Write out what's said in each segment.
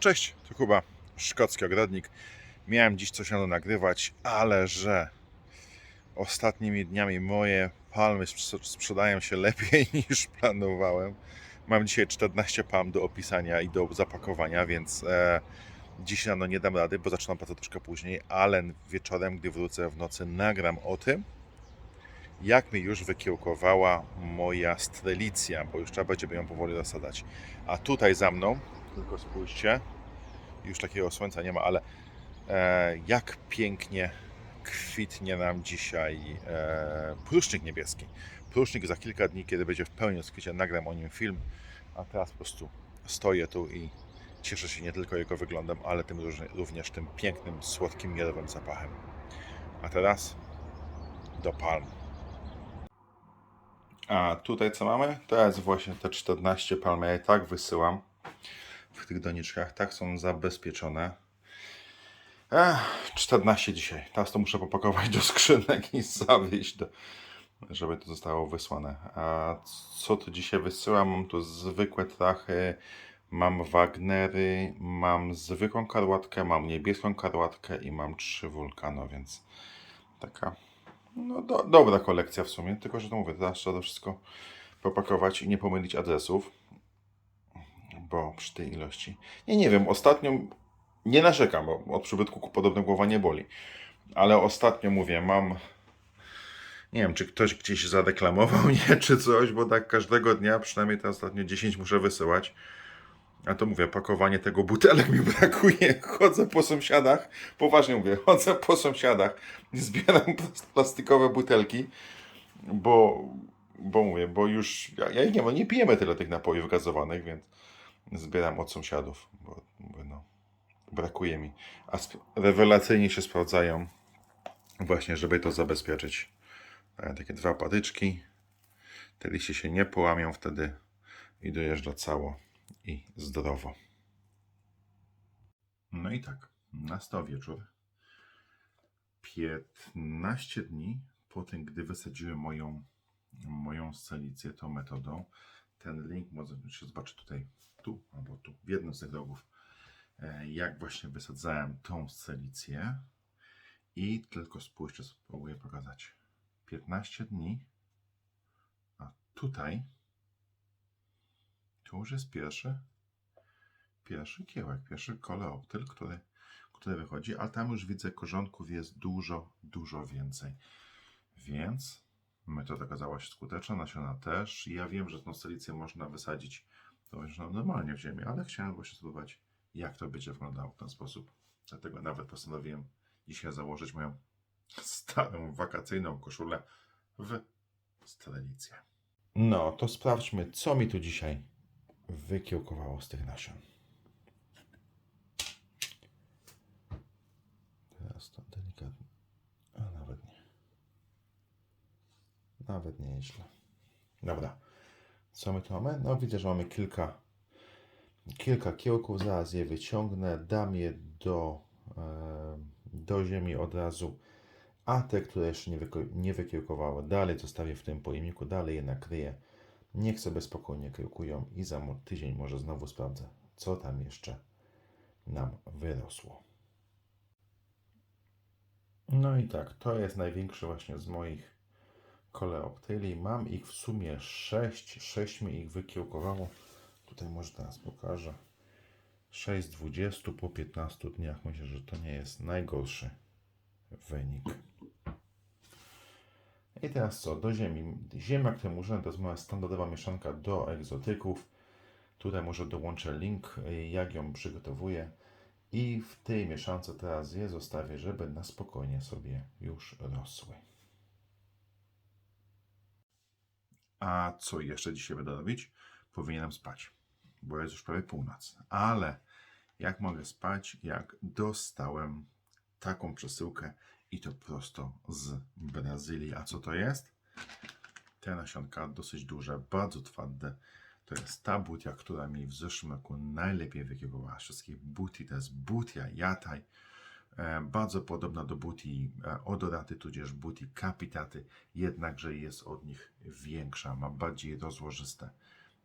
cześć, to Kuba, szkocki ogrodnik. Miałem dziś coś rano nagrywać, ale że ostatnimi dniami moje palmy sprz- sprzedają się lepiej niż planowałem. Mam dzisiaj 14 palm do opisania i do zapakowania, więc e, dziś rano nie dam rady, bo zaczynam pracę troszkę później, ale wieczorem, gdy wrócę w nocy, nagram o tym, jak mi już wykiełkowała moja strelicja, bo już trzeba będzie ją powoli zasadzać. A tutaj za mną, tylko spójrzcie, już takiego słońca nie ma, ale e, jak pięknie kwitnie nam dzisiaj e, prusznik niebieski. Prusznik za kilka dni, kiedy będzie w pełni rozkwicie, nagram o nim film, a teraz po prostu stoję tu i cieszę się nie tylko jego wyglądem, ale tym również tym pięknym, słodkim, miodowym zapachem. A teraz do palm. A tutaj co mamy? To jest właśnie te 14 palm. Ja je tak wysyłam w tych doniczkach. Tak są zabezpieczone. Ech, 14 dzisiaj. Teraz to muszę popakować do skrzynek i zawieźć, do, żeby to zostało wysłane. A co tu dzisiaj wysyłam? Mam tu zwykłe trachy, mam Wagnery, mam zwykłą karłatkę, mam niebieską karłatkę i mam trzy wulkano, więc taka no, do, dobra kolekcja w sumie, tylko że to mówię, teraz trzeba to wszystko popakować i nie pomylić adresów, bo przy tej ilości. Nie, nie wiem, ostatnio nie narzekam, bo od przybytku podobno głowa nie boli, ale ostatnio mówię, mam nie wiem, czy ktoś gdzieś zareklamował mnie, czy coś, bo tak każdego dnia, przynajmniej te ostatnio 10 muszę wysyłać. A to mówię, pakowanie tego butelek mi brakuje. Chodzę po sąsiadach, poważnie mówię, chodzę po sąsiadach, zbieram plas- plastikowe butelki, bo, bo mówię, bo już, ja, ja nie, nie pijemy tyle tych napojów gazowanych, więc zbieram od sąsiadów, bo mówię, no, brakuje mi. A rewelacyjnie się sprawdzają właśnie, żeby to zabezpieczyć. E, Takie dwa patyczki, te liście się nie połamią wtedy i dojeżdża cało i zdrowo. No i tak, nastał wieczór. 15 dni po tym, gdy wysadziłem moją, moją scelicję tą metodą. Ten link może się zobaczy tutaj, tu albo tu, w jednym z tych rogów, e, jak właśnie wysadzałem tą scelicję. I tylko spójrzcie, spróbuję pokazać. 15 dni, a tutaj tu już jest pierwszy, pierwszy kiełek, pierwszy koleoptyl, który, który wychodzi, ale tam już widzę korzonków jest dużo, dużo więcej. Więc metoda okazała się skuteczna, nasiona też. Ja wiem, że tą selicję można wysadzić to normalnie w ziemi, ale chciałem właśnie spróbować, jak to będzie wyglądało w ten sposób. Dlatego nawet postanowiłem dzisiaj założyć moją starą wakacyjną koszulę w strelicję. No, to sprawdźmy, co mi tu dzisiaj wykiełkowało z tych nasion. Teraz to delikatnie. A nawet nie. Nawet nie jest źle. Dobra. Co my tu mamy? No widzę, że mamy kilka kilka kiełków. Zaraz je wyciągnę. Dam je do, e, do ziemi od razu. A te, które jeszcze nie, wyko- nie wykiełkowały, dalej zostawię w tym pojemniku, dalej je nakryję. Niech sobie spokojnie kiełkują i za tydzień może znowu sprawdzę, co tam jeszcze nam wyrosło. No i tak, to jest największy właśnie z moich koleoptyli. Mam ich w sumie 6, 6 mi ich wykiełkowało. Tutaj może teraz pokażę. 6 z 20 po 15 dniach. Myślę, że to nie jest najgorszy wynik. I teraz co? Do ziemi. Ziemia kremurzyna to jest moja standardowa mieszanka do egzotyków. Tutaj może dołączę link, jak ją przygotowuję. I w tej mieszance teraz je zostawię, żeby na spokojnie sobie już rosły. A co jeszcze dzisiaj będę robić? Powinienem spać, bo jest już prawie północ. Ale jak mogę spać, jak dostałem taką przesyłkę i to prosto z Brazylii. A co to jest? Te nasionka dosyć duże, bardzo twarde. To jest ta butia, która mi w zeszłym roku najlepiej wykiełkowała z wszystkich buti. To jest butia jataj. E, bardzo podobna do buti e, odoraty, tudzież buti kapitaty, jednakże jest od nich większa, ma bardziej rozłożyste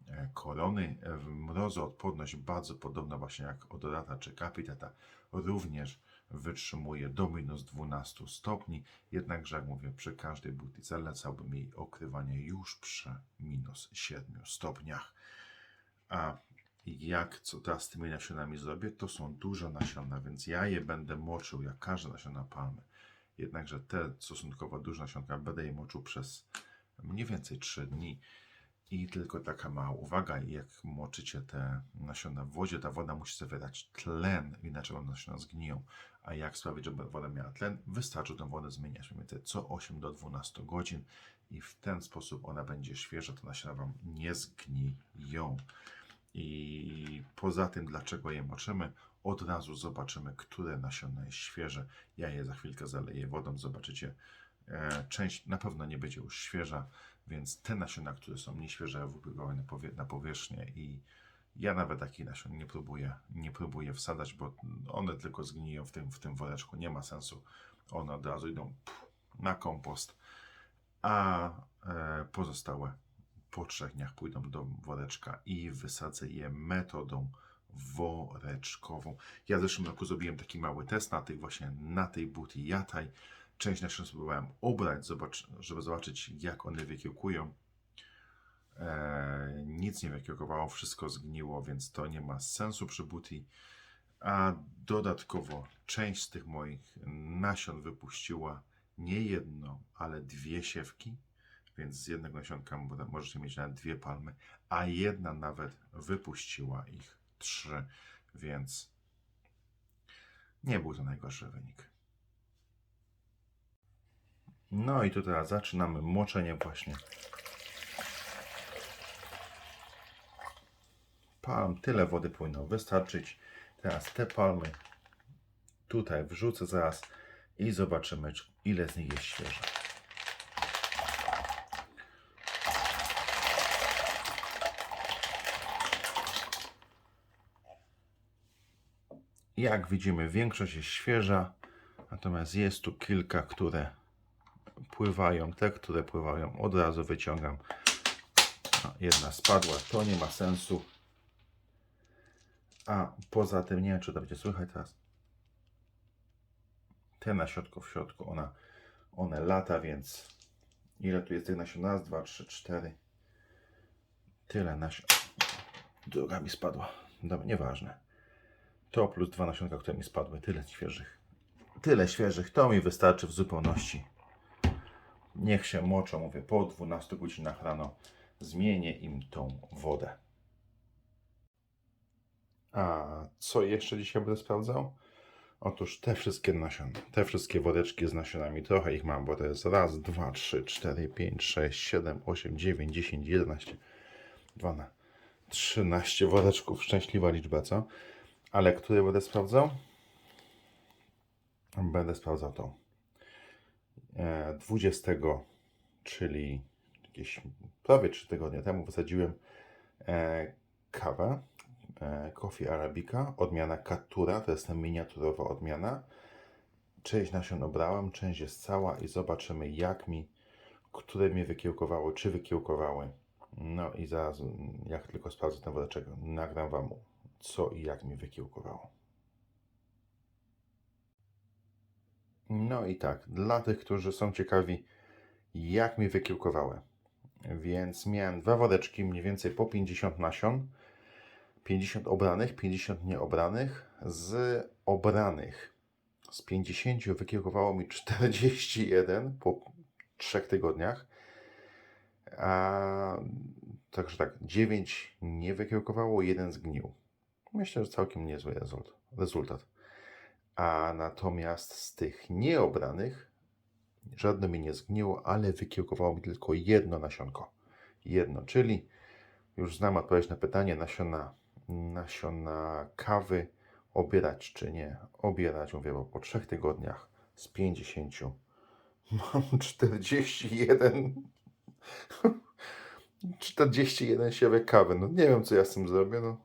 e, korony, mrozoodporność bardzo podobna właśnie jak odorata czy kapitata, również wytrzymuje do minus 12 stopni, jednakże jak mówię, przy każdej buty zalecałbym jej okrywanie już przy minus 7 stopniach. A jak co teraz z tymi nasionami zrobię, to są duże nasiona, więc ja je będę moczył jak każde nasiona palmy. Jednakże te stosunkowo duże nasionka będę je moczył przez mniej więcej 3 dni. I tylko taka mała uwaga, jak moczycie te nasiona w wodzie, ta woda musi zawierać tlen, inaczej one nasiona zgniją. A jak sprawić, żeby woda miała tlen? Wystarczy tę wodę zmieniać mniej więcej co 8 do 12 godzin i w ten sposób ona będzie świeża, to nasiona Wam nie zgniją. I poza tym, dlaczego je moczymy, od razu zobaczymy, które nasiona jest świeże. Ja je za chwilkę zaleję wodą, zobaczycie. E, część na pewno nie będzie już świeża, więc te nasiona, które są nieświeże, wypływały na, powie na powierzchnię i ja nawet takich nasion nie próbuję, nie próbuję wsadzać, bo one tylko zgniją w tym, w tym woreczku. Nie ma sensu. One od razu idą na kompost, a e, pozostałe po trzech dniach pójdą do woreczka i wysadzę je metodą woreczkową. Ja w zeszłym roku zrobiłem taki mały test na tych właśnie, na tej buty jataj. Część nasion spróbowałem obrać, zobacz, żeby zobaczyć jak one wykiełkują. E, nic nie wykiełkowało, wszystko zgniło, więc to nie ma sensu przy buty. A dodatkowo część z tych moich nasion wypuściła nie jedno, ale dwie siewki więc z jednego nasionka mo- możecie mieć nawet dwie palmy, a jedna nawet wypuściła ich trzy, więc nie był to najgorszy wynik. No i tu teraz zaczynamy moczenie właśnie palm. Tyle wody powinno wystarczyć. Teraz te palmy tutaj wrzucę zaraz i zobaczymy, czy- ile z nich jest świeże. Jak widzimy, większość jest świeża, natomiast jest tu kilka, które pływają. Te, które pływają, od razu wyciągam. No, jedna spadła, to nie ma sensu. A poza tym, nie wiem, czy to będzie słychać teraz. Te na środku, w środku, ona, one lata, więc ile tu jest tych nasion? Raz, dwa, trzy, cztery. Tyle nasion. Druga mi spadła. Dobra, nieważne. To plus dwa nasionka, które mi spadły. Tyle świeżych. Tyle świeżych. To mi wystarczy w zupełności. Niech się moczą, mówię, po 12 godzinach rano zmienię im tą wodę. A co jeszcze dzisiaj będę sprawdzał? Otóż te wszystkie nasiona, te wszystkie woreczki z nasionami, trochę ich mam, bo to jest raz, dwa, trzy, cztery, pięć, sześć, siedem, osiem, dziewięć, dziesięć, jedenaście, dwanaście, trzynaście woreczków. Szczęśliwa liczba, co? Ale które będę sprawdzał? Będę sprawdzał tą. E, 20, czyli jakieś prawie 3 tygodnie temu wysadziłem e, kawę, e, Coffee Arabica, odmiana Katura, to jest ta miniaturowa odmiana. Część nasion obrałem, część jest cała i zobaczymy jak mi, które mi wykiełkowały, czy wykiełkowały. No i zaraz, mm, jak tylko sprawdzę ten woreczek, nagram Wam co i jak mi wykiełkowało. No i tak, dla tych, którzy są ciekawi, jak mi wykiełkowały. Więc miałem dwa woreczki, mniej więcej po 50 nasion. 50 obranych, 50 nieobranych. Z obranych, z 50 wykiełkowało mi 41 po 3 tygodniach. A, także tak, 9 nie wykiełkowało, jeden zgnił. Myślę, że całkiem niezły rezult- rezultat. A natomiast z tych nieobranych żadne mi nie zgniło, ale wykiełkowało mi tylko jedno nasionko. Jedno, czyli już znam odpowiedź na pytanie nasiona, nasiona kawy obierać czy nie. Obierać, mówię, bo po trzech tygodniach z 50 mam 41 41 siewek kawy. No nie wiem, co ja z tym zrobię. No,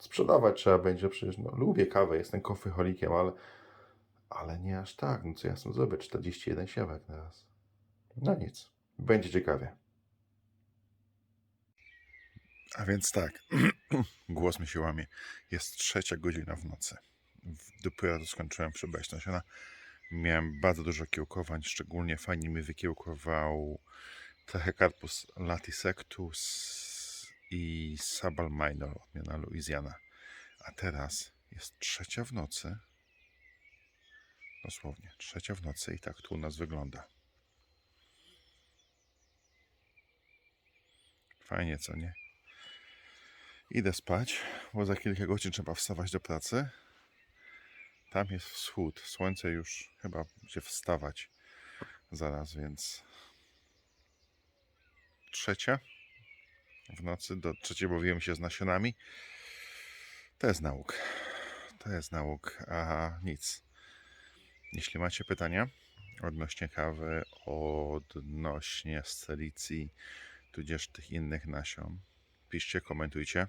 sprzedawać trzeba będzie, przecież no, lubię kawę, jestem kofeholikiem, ale, ale nie aż tak. No co ja tym zrobię? 41 siewek teraz. No nic, będzie ciekawie. A więc tak, głos mi się łamie. Jest trzecia godzina w nocy. Dopiero skończyłem przebrać nasiona. Miałem bardzo dużo kiełkowań, szczególnie fajnie mi wykiełkował Trachycarpus latisectus i Sabal minor odmiana Louisiana. A teraz jest trzecia w nocy. Dosłownie, trzecia w nocy i tak tu u nas wygląda. Fajnie, co nie? Idę spać, bo za kilka godzin trzeba wstawać do pracy. Tam jest wschód. Słońce już chyba będzie wstawać zaraz, więc trzecia w nocy. Do trzeciej bawiłem się z nasionami. To jest nauk. To jest nauk, a nic. Jeśli macie pytania odnośnie kawy, odnośnie scelicji, tudzież tych innych nasion, piszcie, komentujcie.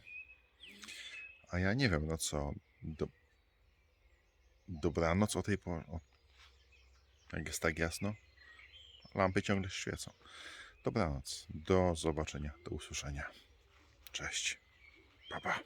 A ja nie wiem, no co, do, dobranoc o tej porze, jak jest tak jasno, lampy ciągle świecą. Dobranoc, do zobaczenia, do usłyszenia. Cześć, pa pa.